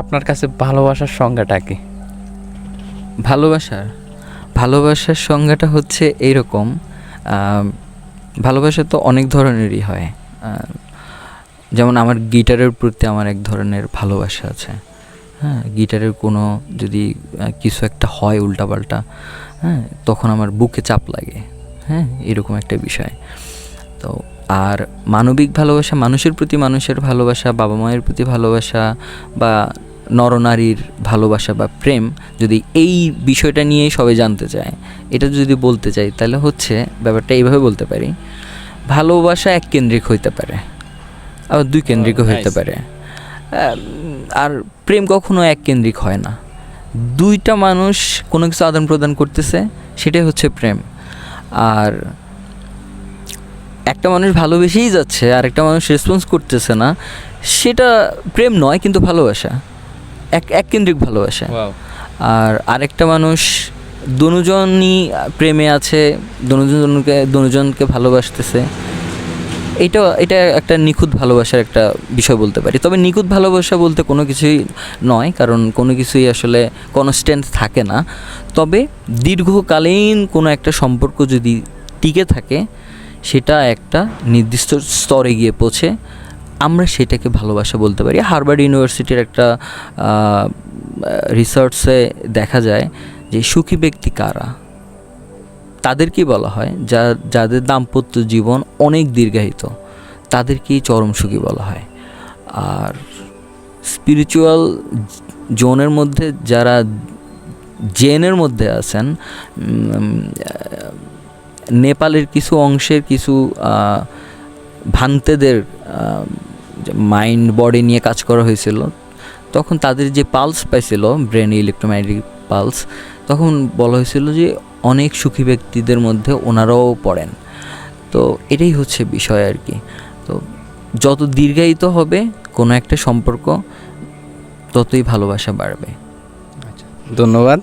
আপনার কাছে ভালোবাসার সংজ্ঞাটা কি? ভালোবাসার? ভালোবাসার সংজ্ঞাটা হচ্ছে এইরকম ভালোবাসা তো অনেক ধরনেরই হয়। যেমন আমার গিটারের প্রতি আমার এক ধরনের ভালোবাসা আছে। হ্যাঁ গিটারের কোনো যদি কিছু একটা হয় উল্টাপাল্টা হ্যাঁ তখন আমার বুকে চাপ লাগে। হ্যাঁ এরকম একটা বিষয়। তো আর মানবিক ভালোবাসা মানুষের প্রতি মানুষের ভালোবাসা বাবা মায়ের প্রতি ভালোবাসা বা নরনারীর ভালোবাসা বা প্রেম যদি এই বিষয়টা নিয়েই সবাই জানতে চায় এটা যদি বলতে চাই তাহলে হচ্ছে ব্যাপারটা এইভাবে বলতে পারি। ভালোবাসা এক কেন্দ্রিক হইতে পারে আবার দুই কেন্দ্রিকও হইতে পারে। আর প্রেম কখনো এক কেন্দ্রিক হয় না। দুইটা মানুষ কোনো কিছু আদান প্রদান করতেছে সেটাই হচ্ছে প্রেম। আর একটা মানুষ ভালোবেসেই যাচ্ছে আর একটা মানুষ রেসপন্স করতেছে না সেটা প্রেম নয় কিন্তু ভালোবাসা। এক এক কেন্দ্রিক ভালোবাসা আর আরেকটা মানুষ দনুজনই প্রেমে আছে দুজনকে দুজনকে ভালোবাসতেছে। এটা এটা একটা নিখুঁত ভালোবাসার একটা বিষয় বলতে পারি। তবে নিখুঁত ভালোবাসা বলতে কোনো কিছুই নয় কারণ কোনো কিছুই আসলে কনস্ট্যান্ট থাকে না। তবে দীর্ঘকালীন কোনো একটা সম্পর্ক যদি টিকে থাকে সেটা একটা নির্দিষ্ট স্তরে গিয়ে পৌঁছে আমরা সেটাকে ভালোবাসা বলতে পারি। হার্ভার্ড ইউনিভার্সিটির একটা রিসার্চে দেখা যায় যে সুখী ব্যক্তি কারা? তাদেরকেই বলা হয় যা, যাদের দাম্পত্য জীবন অনেক দীর্ঘায়িত, তাদেরকেই চরম সুখী বলা হয়। আর স্পিরিচুয়াল জোনের মধ্যে যারা জেনের মধ্যে আছেন নেপালের কিছু অংশের কিছু ভান্তেদের মাইন্ড বডি নিয়ে কাজ করা হয়েছিল। তখন তাদের যে পালস পাইছিল ব্রেন ইলেকট্রোম্যাগনেটিক পালস তখন বলা হয়েছিল যে অনেক সুখী ব্যক্তিদের মধ্যে ওনারাও পড়েন। তো এটাই হচ্ছে বিষয় আর কি। তো যত দীর্ঘায়িত হবে কোনো একটা সম্পর্ক, ততই ভালোবাসা বাড়বে। ধন্যবাদ।